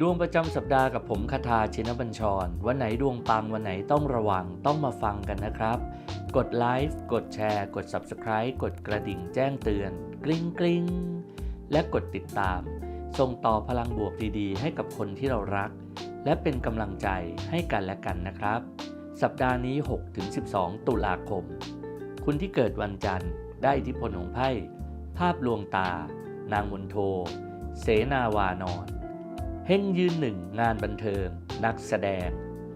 ดวงประจำสัปดาห์กับผมคาทาชินบัญชร วันไหนดวงปังวันไหนต้องระวังต้องมาฟังกันนะครับ กดไลฟ์กดแชร์ กด Subscribe กดกระดิ่งแจ้งเตือน กริ๊งกริ๊งและกดติดตาม ส่งต่อพลังบวกดีๆ ให้กับคนที่เรารัก และเป็นกำลังใจให้กันและกันนะครับ สัปดาห์นี้ 6-12 ตุลาคม คุณที่เกิดวันจันทร์ได้อิทธิพลของไพ่ ภาพลวงตา นางมนโท เสนาวานอน เฮงยืนหนึ่งงานบันเทิง นักแสดง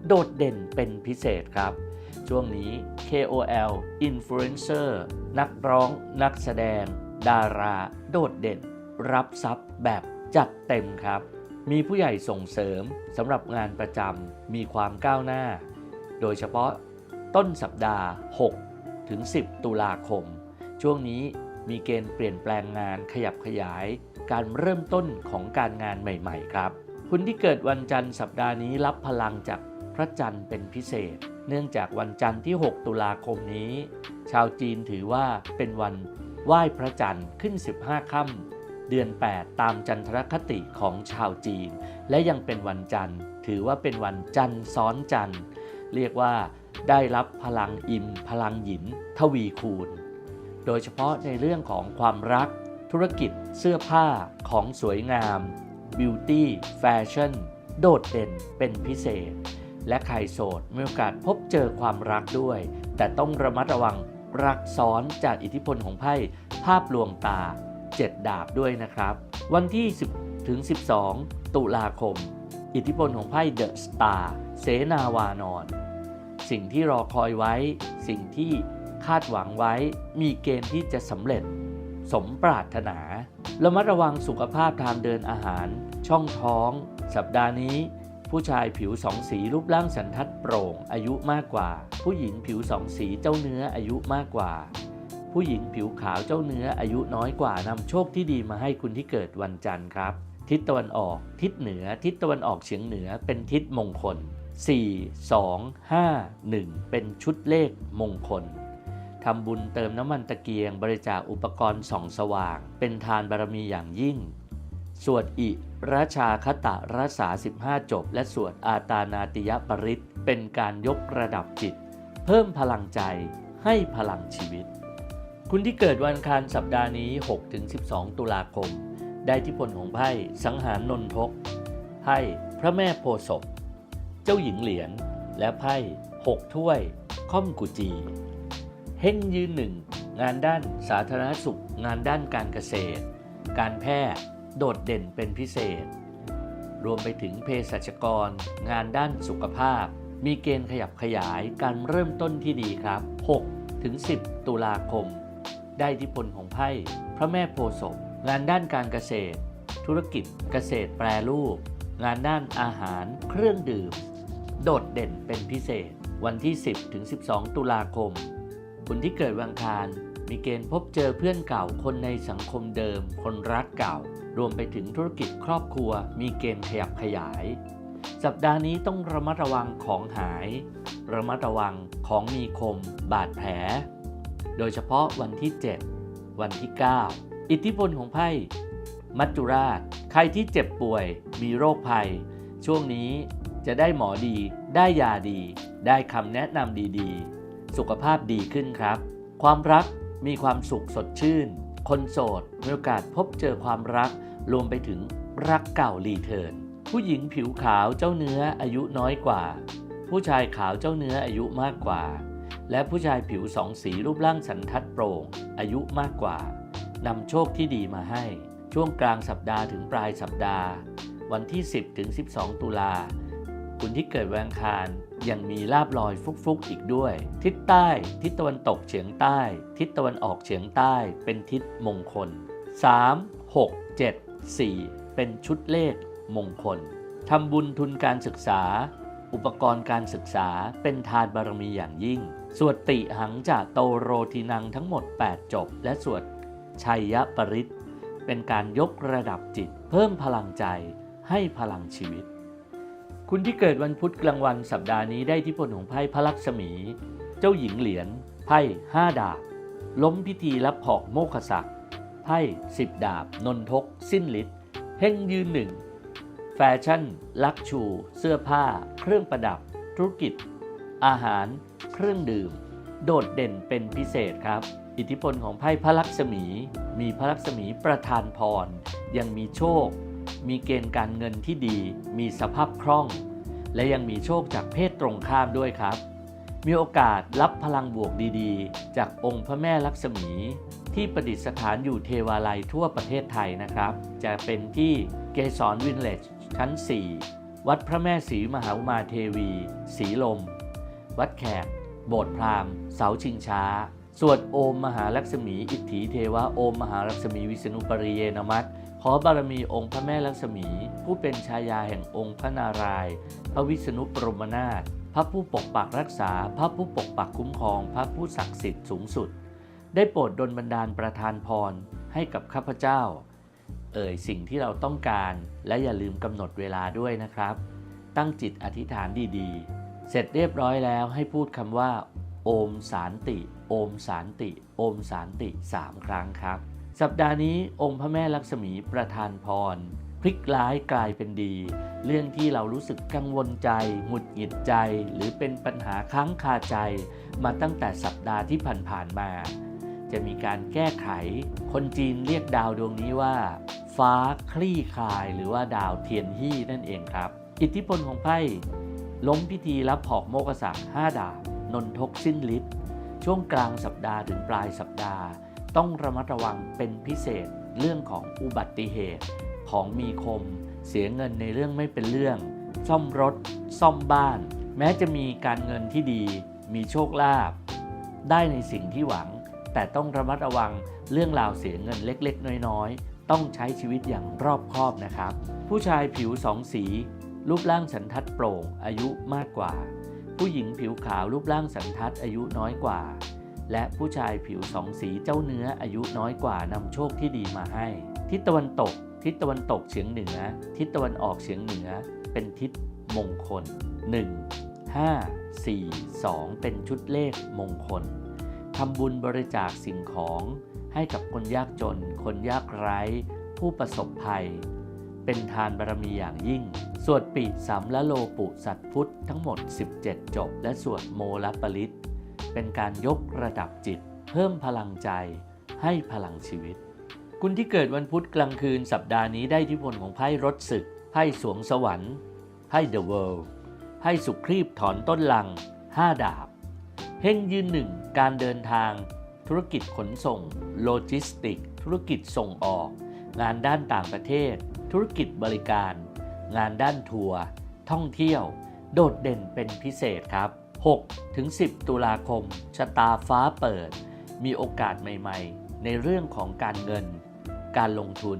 โดดเด่นเป็นพิเศษครับ ช่วงนี้ KOL Influencer นักร้อง นักแสดง ดารา โดดเด่น รับทรัพย์แบบจัดเต็มครับ มีผู้ใหญ่ส่งเสริมสำหรับงานประจำมีความก้าวหน้า โดยเฉพาะต้นสัปดาห์ 6 ถึง 10 ตุลาคม ช่วงนี้ มีเกณฑ์เปลี่ยนแปลงงานขยับขยาย การเริ่มต้นของการงานใหม่ๆ ครับ คุณที่เกิดวันจันทร์สัปดาห์นี้รับพลังจากพระจันทร์เป็นพิเศษ เนื่องจากวันจันทร์ที่ 6 ตุลาคมนี้ ชาวจีนถือว่าเป็นวันไหว้พระจันทร์ขึ้น 15ค่ำเดือน 8 ตามจันทรคติของชาวจีน และยังเป็นวันจันทร์ ถือว่าเป็นวันจันทร์ซ้อนจันทร์ เรียกว่าได้รับพลังอิมพลังหยินทวีคูณ โดยเฉพาะในเรื่องของความรัก ธุรกิจ เสื้อผ้า ของสวยงามบิวตี้แฟชั่นโดดเด่นเป็นพิเศษ และใครโสดมีโอกาสพบเจอความรักด้วย แต่ต้องระมัดระวังรักซ้อนจากอิทธิพลของไพ่ภาพลวงตา 7 ดาบด้วยนะครับ วันที่ 10 ถึง 12 ตุลาคม อิทธิพลของไพ่เดอะสตาร์เสนาวานอน สิ่งที่รอคอยไว้ สิ่งที่ คาดหวังไว้มีเกณฑ์ที่จะสำเร็จ สมปรารถนาระมัดระวังสุขภาพทางเดินอาหาร ช่องท้อง สัปดาห์นี้ ผู้ชายผิวสองสีรูปร่างสันทัดโปร่ง อายุมากกว่า ผู้หญิงผิวสองสีเจ้าเนื้ออายุมากกว่า ผู้หญิงผิวขาวเจ้าเนื้ออายุน้อยกว่านำโชคที่ดีมาให้คุณที่เกิดวันจันทร์ครับ ทิศตะวันออก ทิศเหนือ ทิศตะวันออกเฉียงเหนือเป็นทิศมงคล 4 2 5 1 เป็นชุดเลขมงคล ทำบุญเติมน้ำมันตะเกียง บริจาคอุปกรณ์ส่องสว่าง เป็นทานบารมีอย่างยิ่ง สวดอิราชาคตะรัษา 15 จบ และสวดอาตานาติยปริตเป็นการยกระดับจิต เพิ่มพลังใจให้พลังชีวิต คุณที่เกิดวันอังคารสัปดาห์นี้ 6-12 ตุลาคม ได้ที่ผลของไพ่สังหารนนทกไพ่พระแม่โพศพ เจ้าหญิงเหรียญและไพ่หกถ้วยค่อมกุจี เฮงยืนหนึ่งงานด้านสาธารณสุข งานด้านการเกษตร การแพทย์โดดเด่นเป็นพิเศษ รวมไปถึงเภสัชกร งานด้านสุขภาพ มีเกณฑ์ขยับขยายการเริ่มต้นที่ดีครับ 6 ถึง 10 ตุลาคม ได้อิทธิพลของไพ่พระแม่โพธิ์งานด้านการเกษตร ธุรกิจเกษตรแปรรูป งานด้านอาหาร เครื่องดื่ม โดดเด่นเป็นพิเศษ วันที่ 10 ถึง 12 ตุลาคม คุณที่เกิดวันอังคาร มีเกณฑ์พบเจอเพื่อนเก่า คนในสังคมเดิม คนรักเก่า รวมไปถึงธุรกิจครอบครัว มีเกณฑ์ขยับขยาย สัปดาห์นี้ต้องระมัดระวังของหาย ระมัดระวังของมีคม บาดแผล โดยเฉพาะวันที่ 7 วันที่ 9 อิทธิพลของไพ่ มัจจุราช ใครที่เจ็บป่วย มีโรคภัย ช่วงนี้จะได้หมอดี ได้ยาดี ได้คำแนะนำดีๆ สุขภาพดีขึ้นครับ ความรักมีความสุขสดชื่น คนโสดมีโอกาสพบเจอความรัก รวมไปถึงรักเก่ารีเทิร์นผู้หญิงผิวขาวเจ้าเนื้ออายุน้อยกว่า ผู้ชายขาวเจ้าเนื้ออายุมากกว่า และผู้ชายผิวสองสีรูปร่างสันทัดโปร่ง อายุมากกว่านำโชคที่ดีมาให้ ช่วงกลางสัปดาห์ถึงปลายสัปดาห์ วันที่ 10ถึง12 ตุลา คุณที่เกิดวันอังคาร ยังมีลาบลอยฟุกๆอีกด้วย ทิศใต้ ทิศตะวันตกเฉียงใต้ ทิศตะวันออกเฉียงใต้ เป็นทิศมงคล 3 6 7 4 เป็นชุดเลขมงคลทำบุญทุนการศึกษา อุปกรณ์การศึกษาเป็นทานบารมีอย่างยิ่ง สวดติหังจากโตโรทีนังทั้งหมด 8 จบ และสวดชัยยปริตเป็นการยกระดับจิต เพิ่มพลังใจให้พลังชีวิต คุณที่เกิดวันพุธกลางวันสัปดาห์นี้ได้ที่ผลของไพ่พระลักษมี เจ้าหญิงเหรียญไพ่ห้าดาบ ล้มพิธีรับหอกโมฆศักดิ์ไพ่สิบดาบ นนทก สิ้นฤทธิ์เฮงยืนหนึ่ง แฟชั่น ลักชู เสื้อผ้า เครื่องประดับ ธุรกิจ อาหาร เครื่องดื่ม โดดเด่นเป็นพิเศษครับ อิทธิพลของไพ่พระลักษมี มีพระลักษมีประทานพร ยังมีโชค มีเกณฑ์การเงินที่ดี มีสภาพคล่อง และยังมีโชคจากเพศตรงข้ามด้วยครับ มีโอกาสรับพลังบวกดีๆ จากองค์พระแม่ลักษมี ที่ประดิษฐานอยู่เทวาลัยทั่วประเทศไทยนะครับ จะเป็นที่เกสรวินเลจชั้น 4 วัดพระแม่ศรีมหาอุมาเทวี สีลม วัดแขก โบสถ์พราหมณ์ เสาชิงช้า สวดโอมมหาลักษมี อิทธิเทวะ โอมมหาลักษมีวิษณุปริเยนมัต ขอบารมีองค์พระแม่ลักษมี ผู้เป็นชายาแห่งองค์พระนารายณ์พระวิษณุปรมนาถพระผู้ปกปักรักษา พระผู้ปกปักคุ้มครอง พระผู้ศักดิ์สิทธิ์สูงสุด ได้โปรดดลบันดาลประทานพรให้กับข้าพเจ้า เอ่ยสิ่งที่เราต้องการและอย่าลืมกำหนดเวลาด้วยนะครับ ตั้งจิตอธิษฐานดีๆ เสร็จเรียบร้อยแล้วให้พูดคำว่า โอมสารติ โอมสารติ โอมสารติสามครั้งครับ สัปดาห์นี้องค์พระแม่ลักษมีประทานพร พลิกร้ายกลายเป็นดี เรื่องที่เรารู้สึกกังวลใจ หงุดหงิดใจ หรือเป็นปัญหาค้างคาใจ มาตั้งแต่สัปดาห์ที่ผ่านๆมา จะมีการแก้ไข คนจีนเรียกดาวดวงนี้ว่า ฟ้าคลี่คลายหรือว่าดาวเทียนฮี่นั่นเองครับ อิทธิพลของไพ่ล้มพิธีรับหอกโมกษักห้าดาบนนทกสิ้นฤทธิ์ช่วงกลางสัปดาห์ถึงปลายสัปดาห์ ต้องระมัดระวังเป็นพิเศษเรื่องของอุบัติเหตุ ของมีคม เสียเงินในเรื่องไม่เป็นเรื่อง ซ่อมรถ ซ่อมบ้าน แม้จะมีการเงินที่ดี มีโชคลาภได้ในสิ่งที่หวัง แต่ต้องระมัดระวังเรื่องราวเสียเงินเล็กๆ น้อยๆ ต้องใช้ชีวิตอย่างรอบคอบนะครับ ผู้ชายผิวสองสี รูปร่างสันทัดโปร่งอายุมากกว่า ผู้หญิงผิวขาวรูปร่างสันทัดอายุน้อยกว่า และผู้ชายผิวสองสีเจ้าเนื้ออายุน้อยกว่านำโชคที่ดีมาให้ ทิศตะวันตก ทิศตะวันตกเฉียงเหนือ ทิศตะวันออกเฉียงเหนือ เป็นทิศมงคล 1 5 4 2 เป็นชุดเลขมงคลทำบุญบริจาคสิ่งของให้กับคนยากจน คนยากไร้ ผู้ประสบภัย เป็นทานบารมีอย่างยิ่ง สวดปีสามละโลปุสัตพุทธทั้งหมด 17 จบ และสวดโมลปริต เป็นการยกระดับจิต เพิ่มพลังใจ ให้พลังชีวิต คุณที่เกิดวันพุธกลางคืนสัปดาห์นี้ได้ทธิพลของไพ่รถศึก ไพ่สวงสวรรค์ ไพ่เดอะเวิลด์ ไพ่สุครีบถอนต้นลัง 5 ดาบ เฮงยืนหนึ่งการเดินทาง ธุรกิจขนส่ง โลจิสติก ธุรกิจส่งออก งานด้านต่างประเทศ ธุรกิจบริการ งานด้านทัวร์ ท่องเที่ยว โดดเด่นเป็นพิเศษครับ 6ถึง10 ตุลาคม ชะตาฟ้าเปิด มีโอกาสใหม่ๆ ในเรื่องของการเงิน การลงทุน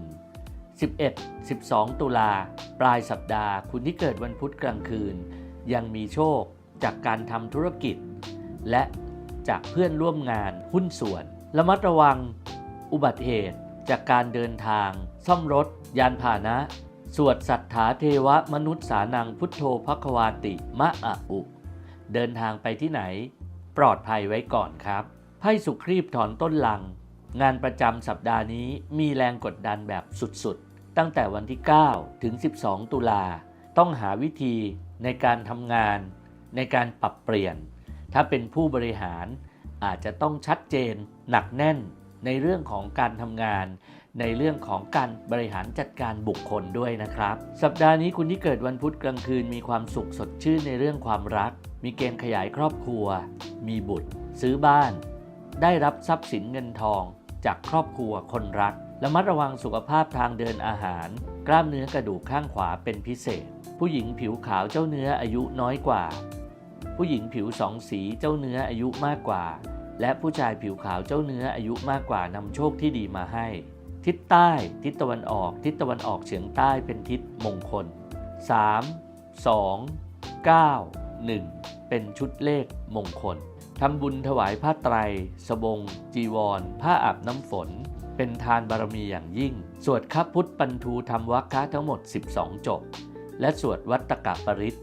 11 12 ตุลา ปลายสัปดาห์ คุณที่เกิดวันพุธกลางคืน ยังมีโชคจากการทำธุรกิจ และจากเพื่อนร่วมงานหุ้นส่วน ระมัดระวัง อุบัติเหตุ จากการเดินทาง ซ่อมรถ ยานพาหนะ สวดสัทธาเทวมนุษย์สานังพุทโธภควาติ มะอะอุ เดินทางไปที่ไหน ปลอดภัยไว้ก่อนครับไพ่สุครีบถอนต้นลัง งานประจำสัปดาห์นี้มีแรงกดดันแบบสุดๆ ตั้งแต่วันที่ 9 ถึง 12 ตุลา ต้องหาวิธีในการทำงาน ในการปรับเปลี่ยน ถ้าเป็นผู้บริหารอาจจะต้องชัดเจนหนักแน่นในเรื่องของการทำงาน ในเรื่องของการบริหารจัดการบุคคลด้วยนะครับ สัปดาห์นี้คุณที่เกิดวันพุธกลางคืนมีความสุขสดชื่นในเรื่องความรัก มีเกณฑ์ขยายครอบครัว มีบุตร ซื้อบ้าน ได้รับทรัพย์สินเงินทอง จากครอบครัวคนรักระมัดระวังสุขภาพทางเดินอาหาร กล้ามเนื้อกระดูกข้างขวาเป็นพิเศษ ผู้หญิงผิวขาวเจ้าเนื้ออายุน้อยกว่า ผู้หญิงผิวสองสีเจ้าเนื้ออายุมากกว่า และผู้ชายผิวขาวเจ้าเนื้ออายุมากกว่านำโชคที่ดีมาให้ ทิศใต้ ทิศตะวันออก ทิศตะวันออกเฉียงใต้เป็นทิศมงคล 3 2 9 1 เป็นชุดเลขมงคลทำบุญถวายผ้าไตร สบง จีวร ผ้าอาบน้ำฝน เป็นทานบารมีอย่างยิ่ง สวดคับพุทธปันทูทำวัคคะทั้งหมด 12 จบ และสวดวัตตกะปริต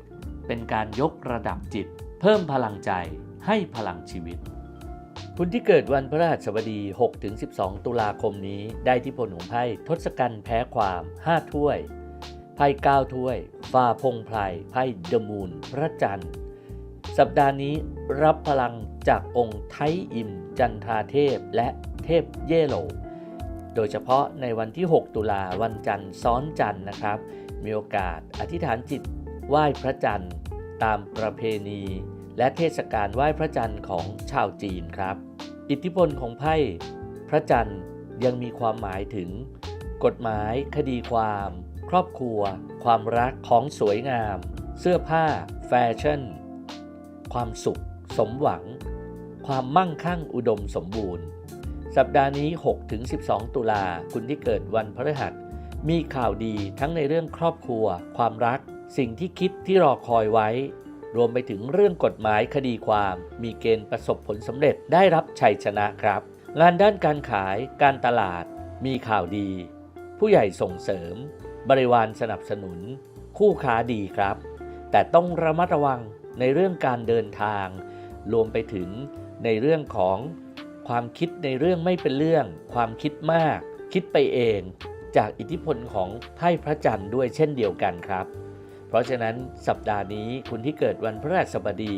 เป็นการยกระดับจิต เพิ่มพลังใจให้พลังชีวิต คุณที่เกิดวันพฤหัสบดี 6-12 ตุลาคมนี้ได้ที่พลของไพ่ทศกัณฐ์แพ้ความ 5 ถ้วย ไพ่9ถ้วยฟ้าพงไพรไพ่เดมูนพระจันทร์ สัปดาห์นี้รับพลังจากองค์ไทยอิม จันทราเทพและเทพเยโลโดยเฉพาะในวันที่ 6 ตุลาวันจันทร์ซ้อนจันทร์นะครับ มีโอกาสอธิษฐานจิตไหว้พระจันทร์ ตามประเพณี และเทศกาลไหว้พระจันทร์ของชาวจีนครับ อิทธิพลของไพ่พระจันทร์ยังมีความหมายถึง กฎหมาย คดีความ ครอบครัว ความรักของสวยงาม เสื้อผ้า แฟชั่น ความสุข สมหวัง ความมั่งคั่งอุดมสมบูรณ์ สัปดาห์นี้ 6-12 ตุลาคุณที่เกิดวันพฤหัส มีข่าวดีทั้งในเรื่องครอบครัว ความรัก สิ่งที่คิดที่รอคอยไว้ รวมไปถึงเรื่องกฎหมายคดีความ มีเกณฑ์ประสบผลสำเร็จได้รับชัยชนะครับ งานด้านการขายการตลาด มีข่าวดี ผู้ใหญ่ส่งเสริม บริวารสนับสนุน คู่ค้าดีครับ แต่ต้องระมัดระวังในเรื่องการเดินทาง รวมไปถึงในเรื่องของความคิดในเรื่องไม่เป็นเรื่อง ความคิดมาก คิดไปเอง จากอิทธิพลของไพ่พระจันทร์ด้วยเช่นเดียวกันครับ เพราะฉะนั้นสัปดาห์นี้คุณที่เกิดวันพฤหัสบดี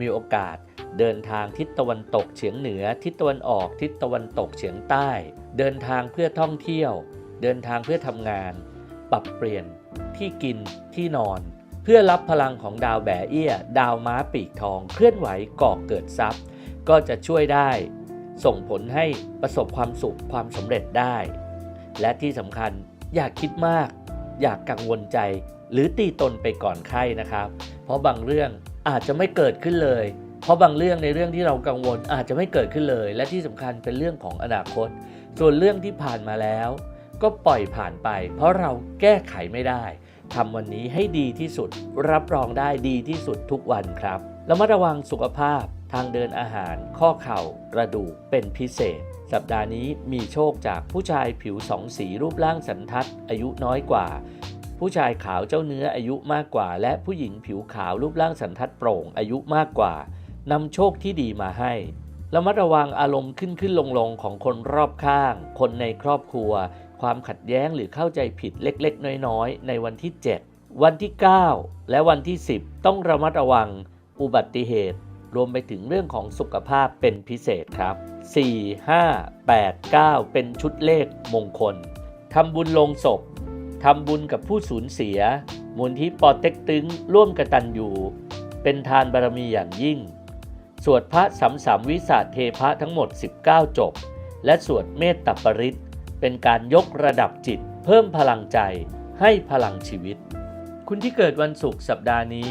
มีโอกาสเดินทางทิศตะวันตกเฉียงเหนือ ทิศตะวันออก ทิศตะวันตกเฉียงใต้ เดินทางเพื่อท่องเที่ยว เดินทางเพื่อทำงาน ปรับเปลี่ยนที่กินที่นอน เพื่อรับพลังของดาวแบเอี้ย ดาวม้าปีกทอง เคลื่อนไหวก่อเกิดทรัพย์ ก็จะช่วยได้ ส่งผลให้ประสบความสุขความสำเร็จได้ และที่สำคัญอย่าคิดมาก อยากกังวลใจ หรือตีตนไปก่อนไข้นะครับ เพราะบางเรื่องอาจจะไม่เกิดขึ้นเลย เพราะบางเรื่องในเรื่องที่เรากังวลอาจจะไม่เกิดขึ้นเลย และที่สำคัญเป็นเรื่องของอนาคต ส่วนเรื่องที่ผ่านมาแล้ว ก็ปล่อยผ่านไป เพราะเราแก้ไขไม่ได้ทำวันนี้ให้ดีที่สุด รับรองได้ดีที่สุดทุกวันครับแล้วมาระวังสุขภาพทางเดินอาหาร ข้อเข่ากระดูกเป็นพิเศษ สัปดาห์นี้มีโชคจากผู้ชายผิวสองสีรูปร่างสันทัด อายุน้อยกว่า ผู้ชายขาวเจ้าเนื้ออายุมากกว่า และผู้หญิงผิวขาวรูปร่างสันทัดโปร่งอายุมากกว่านำโชคที่ดีมาให้ระมัดระวังอารมณ์ขึ้นขึ้นลงลงของคนรอบข้าง คนในครอบครัว ความขัดแย้งหรือเข้าใจผิดเล็กๆ น้อยๆ ในวันที่ 7 วันที่ 9 และวันที่ 10 ต้องระมัดระวัง อุบัติเหตุ รวมไปถึงเรื่องของสุขภาพเป็นพิเศษครับ 4 5 8 9 เป็นชุดเลขมงคลทำบุญลงศพ ทำบุญกับผู้สูญเสีย มูลที่ปอเต็กตึงร่วมกตันอยู่เป็นทานบารมีอย่างยิ่ง สวดพระสัมสามวิสาเทพะทั้งหมด 19 จบ และสวดเมตตาปริตเป็นการยกระดับจิต เพิ่มพลังใจให้พลังชีวิต คุณที่เกิดวันศุกร์สัปดาห์นี้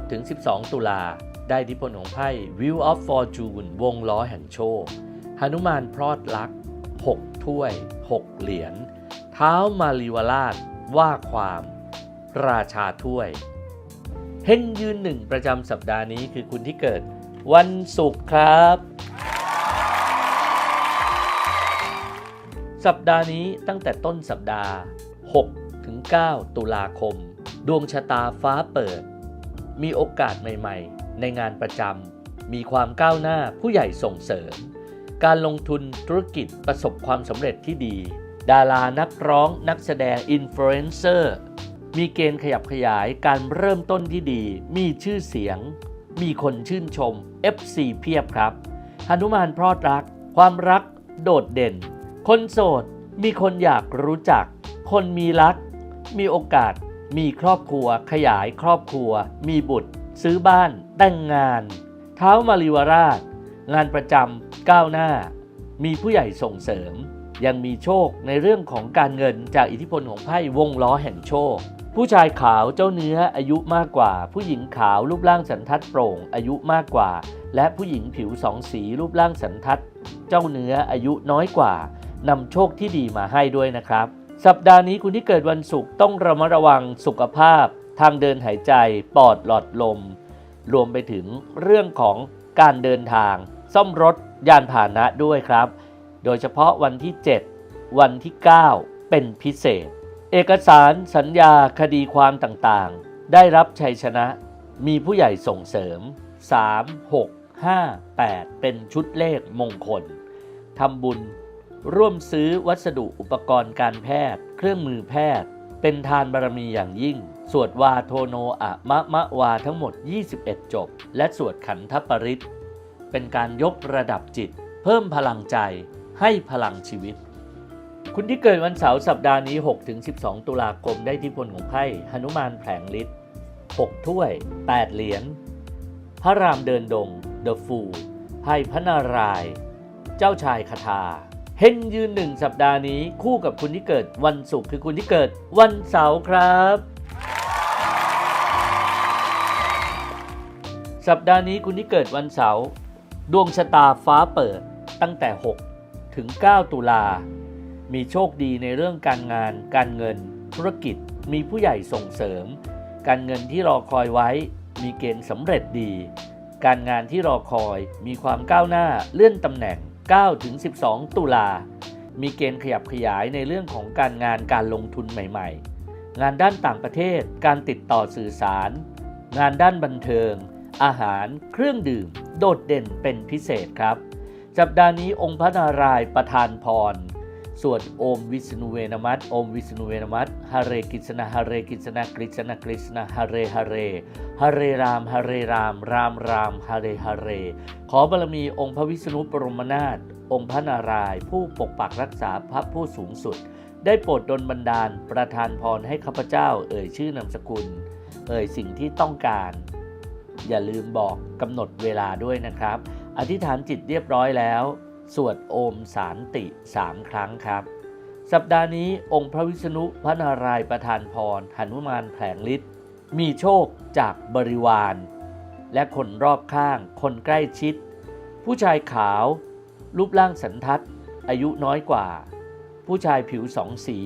6-12 ตุลา ได้อิทธิพลของไพ่ View of Fortune วงล้อแห่งโชคหนุมานพรอดลัก 6 ถ้วย 6 เหรียญ ท้ามารีวราชว่าความ ราชาถ้วย เฮงยืนหนึ่งประจำสัปดาห์นี้คือคุณที่เกิด วันศุกร์ครับ สัปดาห์นี้ตั้งแต่ต้นสัปดาห์ 6 ถึง 9 ตุลาคม ดวงชะตาฟ้าเปิด มีโอกาสใหม่ ๆ ในงานประจำมีความก้าวหน้าผู้ใหญ่ส่งเสริม การลงทุนธุรกิจประสบความสำเร็จที่ดี ดารานักร้องนักแสดงอินฟลูเอนเซอร์มีเกณฑ์ขยับขยายการเริ่มต้นที่ดี มีชื่อเสียง มีคนชื่นชม FC เพียบครับหนุมานพรอดรัก ความรักโดดเด่น คนโสด มีคนอยากรู้จัก คนมีรัก มีโอกาส มีครอบครัว ขยายครอบครัว มีบุตร ซื้อบ้าน แต่งงาน เท้ามาริวราช งานประจำก้าวหน้า มีผู้ใหญ่ส่งเสริม ยังมีโชคในเรื่องของการเงินจากอิทธิพลของไพ่วงล้อแห่งโชค ผู้ชายขาวเจ้าเนื้ออายุมากกว่า ผู้หญิงขาวรูปร่างสันทัดโปร่ง อายุมากกว่า และผู้หญิงผิวสองสีรูปร่างสันทัด เจ้าเนื้ออายุน้อยกว่านำโชคที่ดีมาให้ด้วยนะครับ สัปดาห์นี้คุณที่เกิดวันศุกร์ต้องระมัดระวังสุขภาพ ทางเดินหายใจปอดหลอดลม รวมไปถึงเรื่องของการเดินทาง ซ่อมรถยานพาหนะด้วยครับ โดยเฉพาะวันที่ 7 วันที่ 9 เป็นพิเศษ เอกสารสัญญาคดีความต่างๆ ได้รับชัยชนะ มีผู้ใหญ่ส่งเสริม 3 6 5 8 เป็นชุดเลขมงคลทำบุญ ร่วมซื้อวัสดุอุปกรณ์การแพทย์ เครื่องมือแพทย์ เป็นทานบารมีอย่างยิ่ง สวดวาโทโนอะมะมะวาทั้งหมด 21 จบ และสวดขันธปริตเป็นการยกระดับจิต เพิ่มพลังใจ ให้พลังชีวิต คุณที่เกิดวันเสาร์สัปดาห์นี้ 6-12 ตุลาคมได้ที่พลของไพ่หนุมานแผลงฤทธิ์6ถ้วย 8 เหรียญพระรามเดินดง The Fool ไพ่พระนารายณ์เจ้าชายคาถาเฮงยืนหนึ่งสัปดาห์นี้คู่กับคุณที่เกิดวันศุกร์คือคุณที่เกิดวันเสาร์ครับ สัปดาห์นี้คุณที่เกิดวันเสาร์ดวงชะตาฟ้าเปิดตั้งแต่ 6 ถึง 9 ตุลา มีโชคดีในเรื่องการงาน การเงิน ธุรกิจ มีผู้ใหญ่ส่งเสริม การเงินที่รอคอยไว้ มีเกณฑ์สำเร็จดี การงานที่รอคอย มีความก้าวหน้า เลื่อนตำแหน่ง9ถึง12 ตุลา มีเกณฑ์ขยับขยายในเรื่องของการงานการลงทุนใหม่ ๆ งานด้านต่างประเทศ การติดต่อสื่อสาร งานด้านบันเทิง อาหาร เครื่องดื่ม โดดเด่นเป็นพิเศษครับ สัปดาห์นี้องค์พระนารายณ์ประทานพร สวดโอมวิษณุเวนมัตโอมวิษณุเวนมัตฮาเรกิษณะฮาเรกิษณะกฤษณะกฤษณะฮาเรฮาเรฮาเรรามฮาเรราม รามรามฮาเรฮาเร ขอบารมีองค์พระวิษณุปรมนาถองค์พระนารายณ์ผู้ปกปักรักษาพระผู้สูงสุด ได้โปรดดลบันดาลประทานพรให้ข้าพเจ้า เอ่ยชื่อนามสกุล เอ่ยสิ่งที่ต้องการ อย่าลืมบอกกำหนดเวลาด้วยนะครับ อธิษฐานจิตเรียบร้อยแล้ว สวดโอมสารติสามครั้งครับ สัปดาห์นี้องค์พระวิษณุพระนารายณ์ประทานพรหนุมานแผลงฤทธิ์มีโชคจากบริวาร และคนรอบข้าง คนใกล้ชิด ผู้ชายขาว รูปร่างสันทัด อายุน้อยกว่า ผู้ชายผิวสองสี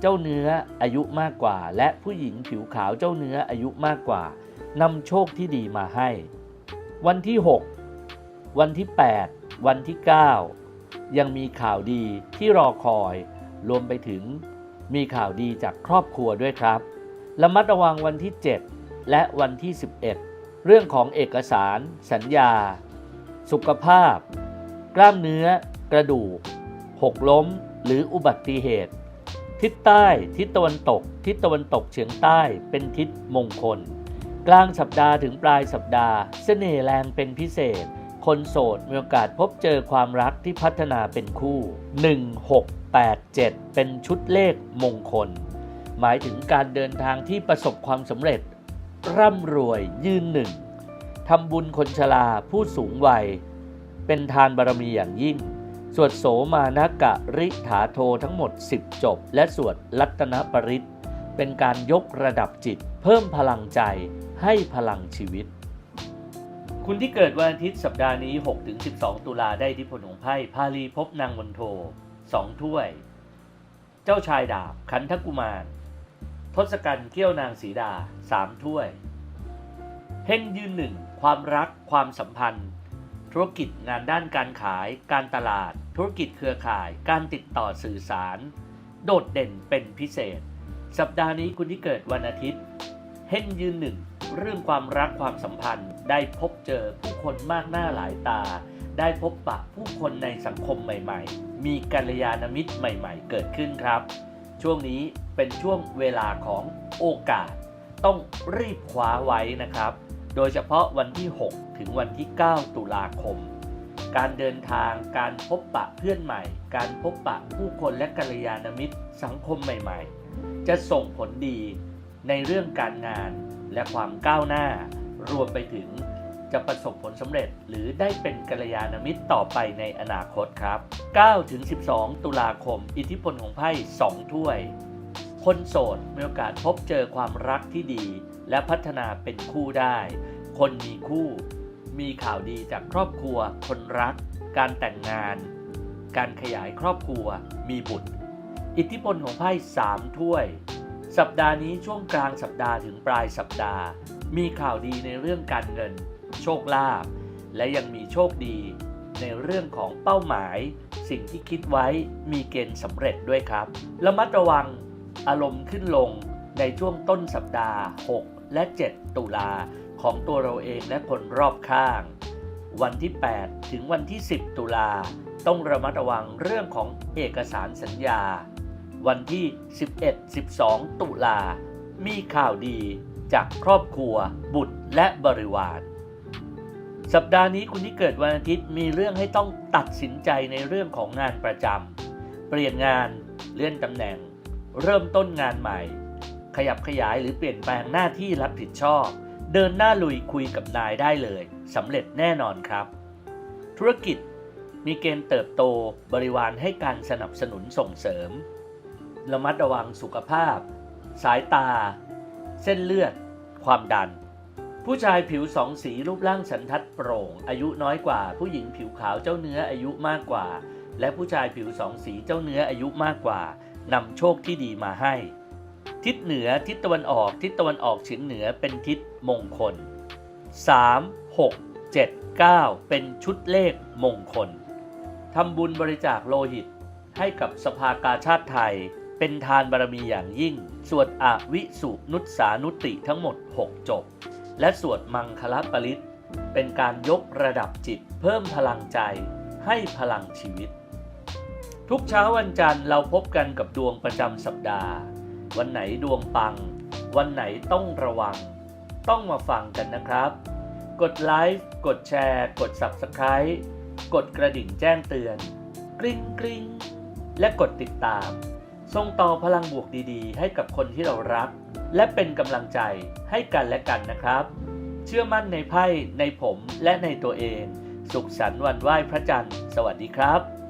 เจ้าเนื้ออายุมากกว่า และผู้หญิงผิวขาวเจ้าเนื้ออายุมากกว่านำโชคที่ดีมาให้ วันที่ 6 วันที่ 8 วันที่ 9 ยังมีข่าวดีที่รอคอย รวมไปถึงมีข่าวดีจากครอบครัวด้วยครับ ระมัดระวังวันที่ 7 และวันที่ 11 เรื่องของเอกสาร สัญญา สุขภาพ กล้ามเนื้อ กระดูก หกล้ม หรืออุบัติเหตุ ทิศใต้ ทิศตะวันตก ทิศตะวันตกเฉียงใต้เป็นทิศมงคล กลางสัปดาห์ถึงปลายสัปดาห์ เสน่ห์แรงเป็นพิเศษ คนโสดมีโอกาสพบเจอความรักที่พัฒนาเป็นคู่ 1687 เป็นชุดเลขมงคล หมายถึงการเดินทางที่ประสบความสำเร็จ ร่ำรวยยืนหนึ่งทำบุญคนชราผู้สูงวัย เป็นทานบารมีอย่างยิ่ง สวดโสมานกะริถาโททั้งหมด 10 จบ และสวดรัตนปริตเป็นการยกระดับจิต เพิ่มพลังใจให้พลังชีวิต คุณที่เกิดวันอาทิตย์สัปดาห์นี้ 6-12 ตุลาได้ที่พลของไพ่พาลีพบนางมนโทสองถ้วย เจ้าชายดาบ ขันทกุมาร ทศกัณฐ์เกี้ยวนางสีดาสามถ้วย เฮงยืนหนึ่ง ความรัก ความสัมพันธ์ ธุรกิจงานด้านการขาย การตลาด ธุรกิจเครือข่าย การติดต่อสื่อสาร โดดเด่นเป็นพิเศษ สัปดาห์นี้คุณที่เกิดวันอาทิตย์ เฮงยืนหนึ่ง เรื่องความรักความสัมพันธ์ ได้พบเจอผู้คนมากหน้าหลายตา ได้พบปะผู้คนในสังคมใหม่ๆ มีกัลยาณมิตรใหม่ ๆ เกิดขึ้นครับ ช่วงนี้เป็นช่วงเวลาของโอกาส ต้องรีบคว้าไว้นะครับ โดยเฉพาะวันที่ 6 ถึงวันที่ 9 ตุลาคม การเดินทางการพบปะเพื่อนใหม่ การพบปะผู้คนและกัลยาณมิตรสังคมใหม่ ๆ จะส่งผลดี ในเรื่องการงานและความก้าวหน้า รวมไปถึงจะประสบผลสำเร็จหรือได้เป็นกัลยาณมิตรต่อไปในอนาคตครับ9ถึง12 ตุลาคม อิทธิพลของไพ่ 2 ถ้วย คนโสดมีโอกาสพบเจอความรักที่ดี และพัฒนาเป็นคู่ได้ คนมีคู่ มีข่าวดีจากครอบครัว คนรัก การแต่งงาน การขยายครอบครัว มีบุตร อิทธิพลของไพ่ 3 ถ้วย สัปดาห์นี้ช่วงกลางสัปดาห์ถึงปลายสัปดาห์ มีข่าวดีในเรื่องการเงิน โชคลาภและยังมีโชคดี ในเรื่องของเป้าหมาย สิ่งที่คิดไว้มีเกณฑ์สำเร็จด้วยครับระมัดระวังอารมณ์ขึ้นลงในช่วงต้นสัปดาห์ 6 และ 7 ตุลาของตัวเราเองและคนรอบข้าง วันที่ 8 ถึงวันที่ 10 ตุลาต้องระมัดระวังเรื่องของเอกสารสัญญา วันที่ 11-12 ตุลา มีข่าวดีจากครอบครัว บุตรและบริวาร สัปดาห์นี้คุณที่เกิดวันอาทิตย์มีเรื่องให้ต้องตัดสินใจในเรื่องของงานประจำ เปลี่ยนงาน เลื่อนตำแหน่ง เริ่มต้นงานใหม่ ขยับขยายหรือเปลี่ยนแปลงหน้าที่รับผิดชอบ เดินหน้าลุยคุยกับนายได้เลยสำเร็จแน่นอนครับ ธุรกิจมีเกณฑ์เติบโตบริวารให้การสนับสนุนส่งเสริม ระมัดระวังสุขภาพ สายตา เส้นเลือด ความดัน ผู้ชายผิวสองสีรูปร่างสันทัดโปร่ง อายุน้อยกว่า ผู้หญิงผิวขาวเจ้าเนื้ออายุมากกว่า และผู้ชายผิวสองสีเจ้าเนื้ออายุมากกว่านำโชคที่ดีมาให้ ทิศเหนือทิศตะวันออก ทิศตะวันออกเฉียงเหนือเป็นทิศมงคล 3 6 7 9 เป็นชุดเลขมงคลทำบุญบริจาคโลหิตให้กับสภากาชาติไทย เป็นทานบารมีอย่างยิ่ง สวดอวิสุนุสานุติทั้งหมด 6 จบ และสวดมังคลปริตเป็นการยกระดับจิตเพิ่มพลังใจให้พลังชีวิต ทุกเช้าวันจันทร์เราพบกันกับดวงประจำสัปดาห์ วันไหนดวงปัง วันไหนต้องระวัง ต้องมาฟังกันนะครับ กดไลค์กดแชร์ กด Subscribe กดกระดิ่งแจ้งเตือน กริ๊งกริ๊งและกดติดตาม ส่งต่อพลังบวกดีๆ ให้กับคนที่เรารัก และเป็นกำลังใจให้กันและกันนะครับ เชื่อมั่นในไพ่ในผมและในตัวเอง สุขสันต์วันไหว้พระจันทร์ สวัสดีครับ